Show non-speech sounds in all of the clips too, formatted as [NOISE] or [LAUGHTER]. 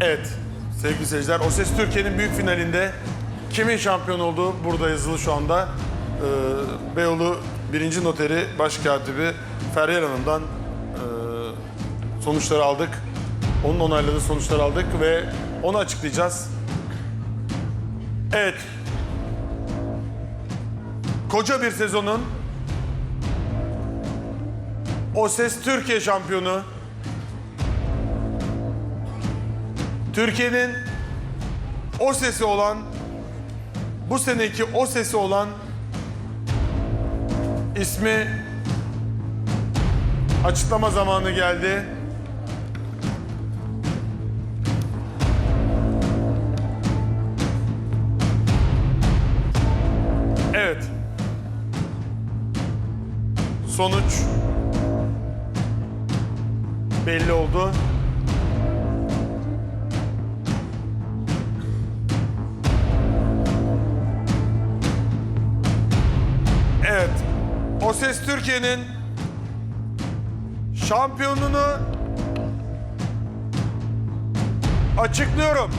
Evet sevgili seyirciler O Ses Türkiye'nin büyük finalinde kimin şampiyon olduğu burada yazılı şu anda. Ee, Beyoğlu 1. Noteri Başkatibi Feryal Hanım'dan e, sonuçları aldık. Onun onayladığı sonuçları aldık ve onu açıklayacağız. Evet. Koca bir sezonun O Ses Türkiye şampiyonu Türkiye'nin o sesi olan bu seneki o sesi olan ismi açıklama zamanı geldi. Evet. Sonuç belli oldu. O Ses Türkiye'nin şampiyonunu açıklıyorum.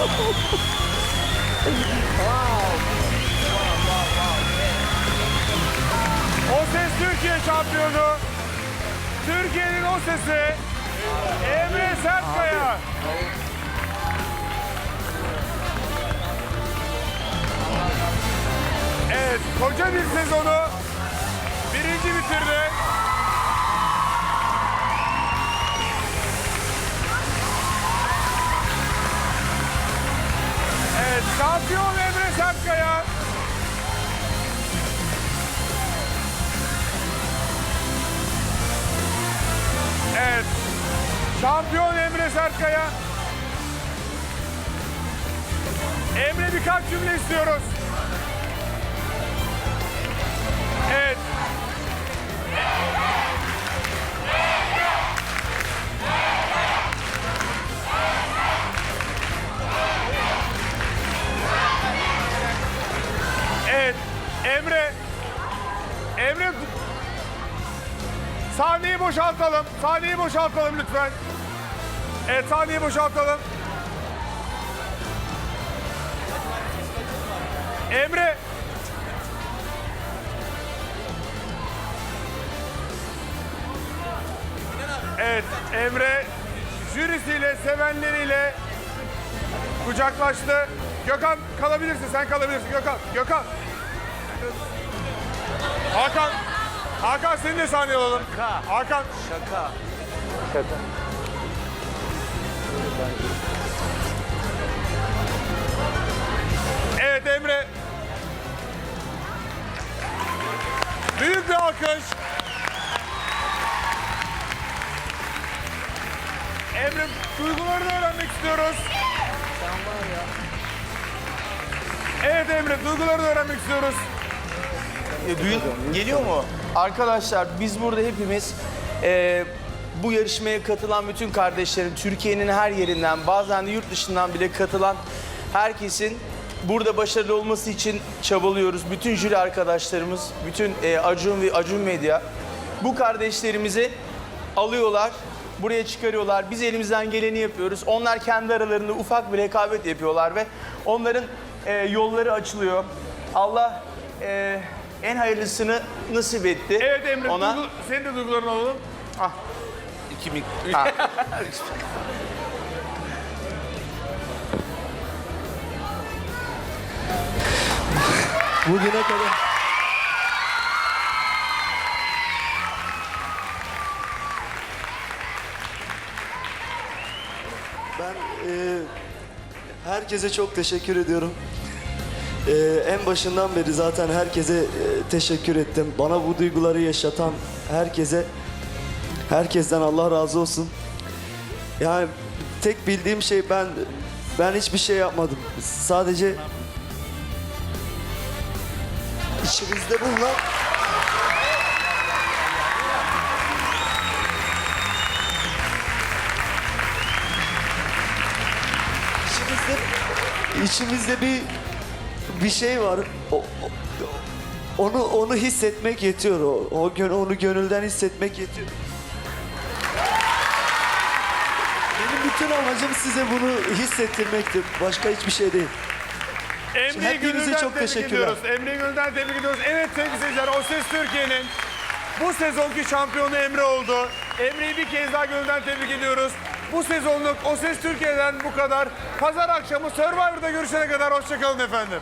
O Ses Türkiye şampiyonu. Türkiye'nin o sesi Emre Sertkaya. Evet, koca bir sezonu şampiyon Emre Sertkaya. Evet. Şampiyon Emre Sertkaya. Emre birkaç cümle istiyoruz. Emre. Emre Sahneyi boşaltalım. Sahneyi boşaltalım lütfen. Evet sahneyi boşaltalım. Emre. Evet Emre jürisiyle, sevenleriyle kucaklaştı. Gökhan kalabilirsin, sen kalabilirsin. Gökhan, Gökhan. Hakan, Hakan seni de sahneye alalım. Hakan. Evet Emre. Büyük bir alkış. Emre duygularını öğrenmek istiyoruz. Evet Emre duygularını öğrenmek istiyoruz. E, Duyun, geliyor mu? Arkadaşlar biz burada hepimiz e, bu yarışmaya katılan bütün kardeşlerim, Türkiye'nin her yerinden, bazen de yurt dışından bile katılan herkesin burada başarılı olması için çabalıyoruz. Bütün jüri arkadaşlarımız, bütün e, Acun ve Acun Medya bu kardeşlerimizi alıyorlar, buraya çıkarıyorlar. Biz elimizden geleni yapıyoruz. Onlar kendi aralarında ufak bir rekabet yapıyorlar ve onların e, yolları açılıyor. Allah e, en hayırlısını nasip etti. Evet Emre Ona. duygu- senin de duygularını alalım. Ah. İki mik... Ha. [LAUGHS] Bugüne kadar Ben e, herkese çok teşekkür ediyorum. E, en başından beri zaten herkese e, teşekkür ettim. Bana bu duyguları yaşatan herkese, herkesten Allah razı olsun. Yani tek bildiğim şey ben ben hiçbir şey yapmadım. Sadece içimizde bulunan içimizde içimizde bir bir şey var. O- o- onu onu hissetmek yetiyor. O, o gö- onu gönülden hissetmek yetiyor. Benim bütün amacım size bunu hissettirmektir. Başka hiçbir şey değil. Hepinize gönülden çok tebrik teşekkürler. ediyoruz. Emre'yi gönülden tebrik ediyoruz. Evet sevgili seyirciler O Ses Türkiye'nin bu sezonki şampiyonu Emre oldu. Emre'yi bir kez daha gönülden tebrik ediyoruz. Bu sezonluk O Ses Türkiye'den bu kadar. Pazar akşamı Survivor'da görüşene kadar hoşçakalın efendim.